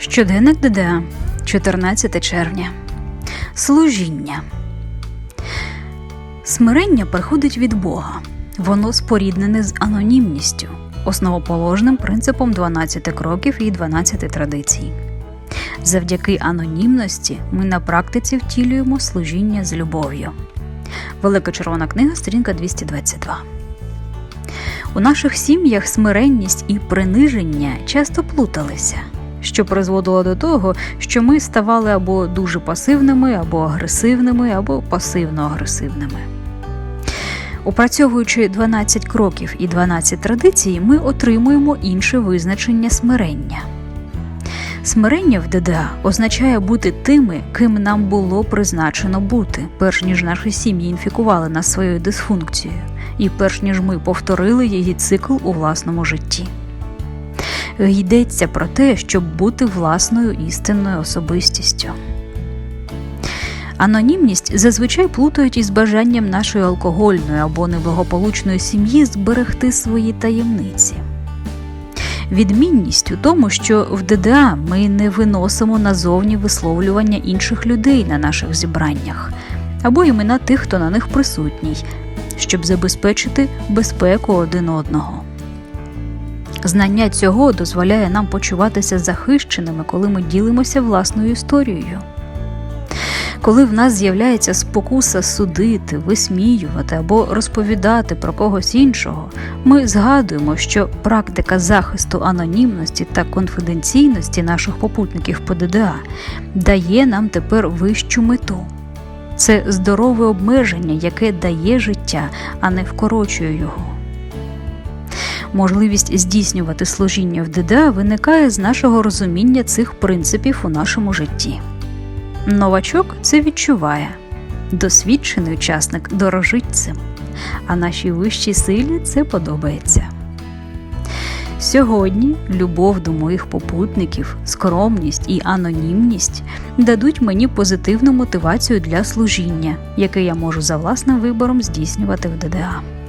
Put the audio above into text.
Щоденник ДДА, 14 червня. Служіння. Смирення приходить від Бога. Воно споріднене з анонімністю, основоположним принципом 12 кроків і 12 традицій. Завдяки анонімності ми на практиці втілюємо служіння з любов'ю. Велика червона книга, сторінка 222. У наших сім'ях смиренність і приниження часто плуталися, що призводило до того, що ми ставали або дуже пасивними, або агресивними, або пасивно-агресивними. Опрацьовуючи 12 кроків і 12 традицій, ми отримуємо інше визначення смирення. Смирення в ДДА означає бути тими, ким нам було призначено бути, перш ніж наші сім'ї інфікували нас своєю дисфункцією, і перш ніж ми повторили її цикл у власному житті. Йдеться про те, щоб бути власною істинною особистістю. Анонімність зазвичай плутають із бажанням нашої алкогольної або неблагополучної сім'ї зберегти свої таємниці. Відмінність у тому, що в ДДА ми не виносимо назовні висловлювання інших людей на наших зібраннях або імена тих, хто на них присутній, щоб забезпечити безпеку один одного. Знання цього дозволяє нам почуватися захищеними, коли ми ділимося власною історією. Коли в нас з'являється спокуса судити, висміювати або розповідати про когось іншого, ми згадуємо, що практика захисту анонімності та конфіденційності наших попутників по ДДА дає нам тепер вищу мету. Це здорове обмеження, яке дає життя, а не вкорочує його. Можливість здійснювати служіння в ДДА виникає з нашого розуміння цих принципів у нашому житті. Новачок це відчуває. Досвідчений учасник дорожить цим, а нашій вищій силі це подобається. Сьогодні любов до моїх попутників, скромність і анонімність дадуть мені позитивну мотивацію для служіння, яке я можу за власним вибором здійснювати в ДДА.